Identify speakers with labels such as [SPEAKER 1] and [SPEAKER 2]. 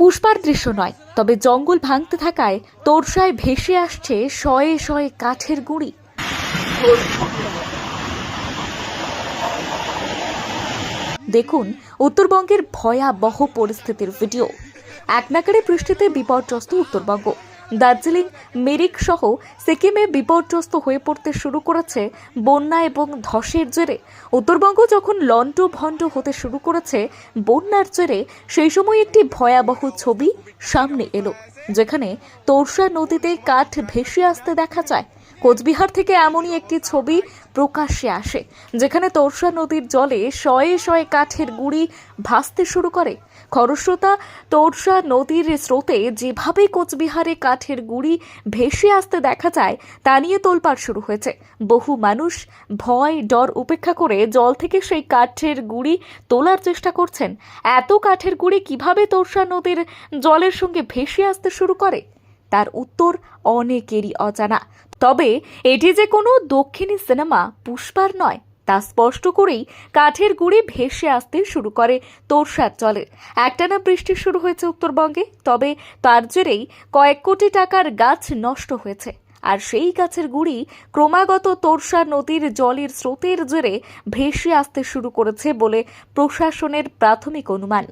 [SPEAKER 1] পুষ্পার দৃশ্য নয়, তবে জঙ্গল ভাঙতে থাকায় তোরসায় ভেসে আসছে শয়ে শয়ে কাঠের গুঁড়ি। দেখুন উত্তরবঙ্গের ভয়াবহ পরিস্থিতির ভিডিও। এক নাকারে পৃষ্ঠিতে বিপর্যস্ত উত্তরবঙ্গ। দার্জিলিং, মিরিক সহ সিকিমে বিপর্যস্ত হয়ে পড়তে শুরু করেছে বন্যা এবং ধসের জেরে। উত্তরবঙ্গ যখন লন্ড ভণ্ড হতে শুরু করেছে বন্যার জেরে, সেই সময় একটি ভয়াবহ ছবি সামনে এলো, যেখানে তোরসা নদীতে কাঠ ভেসে আসতে দেখা যায়। কোচবিহার থেকে এমনই একটি ছবি প্রকাশ্যে আসে, যেখানে তোরসা নদীর জলে শয়ে শয়ে কাঠের গুঁড়ি ভাসতে শুরু করে। খরস্রোতা তোরসা নদীর স্রোতে যেভাবে কোচবিহারে কাঠের গুড়ি ভেসে আসতে দেখা যায়, তা নিয়ে তোলপাড় শুরু হয়েছে। বহু মানুষ ভয়, ডর উপেক্ষা করে জল থেকে সেই কাঠের গুঁড়ি তোলার চেষ্টা করছেন। এত কাঠের গুঁড়ি কীভাবে তোরসা নদীর জলের সঙ্গে ভেসে আসতে শুরু করে? তার উত্তর অনেকেরই অজানা। তবে এটি যে কোনো দক্ষিণী সিনেমা পুষ্পার নয়, তা স্পষ্ট করেই কাঠের গুঁড়ি ভেসে আসতে শুরু করে তোরসার জলে একটানা বৃষ্টি শুরু হয়েছে উত্তরবঙ্গে, তবে তার জেরেই কয়েক কোটি টাকার গাছ নষ্ট হয়েছে। আর সেই গাছের গুঁড়ি ক্রমাগত তোরসা নদীর জলের স্রোতের জেরে ভেসে আসতে শুরু করেছে বলে প্রশাসনের প্রাথমিক অনুমান।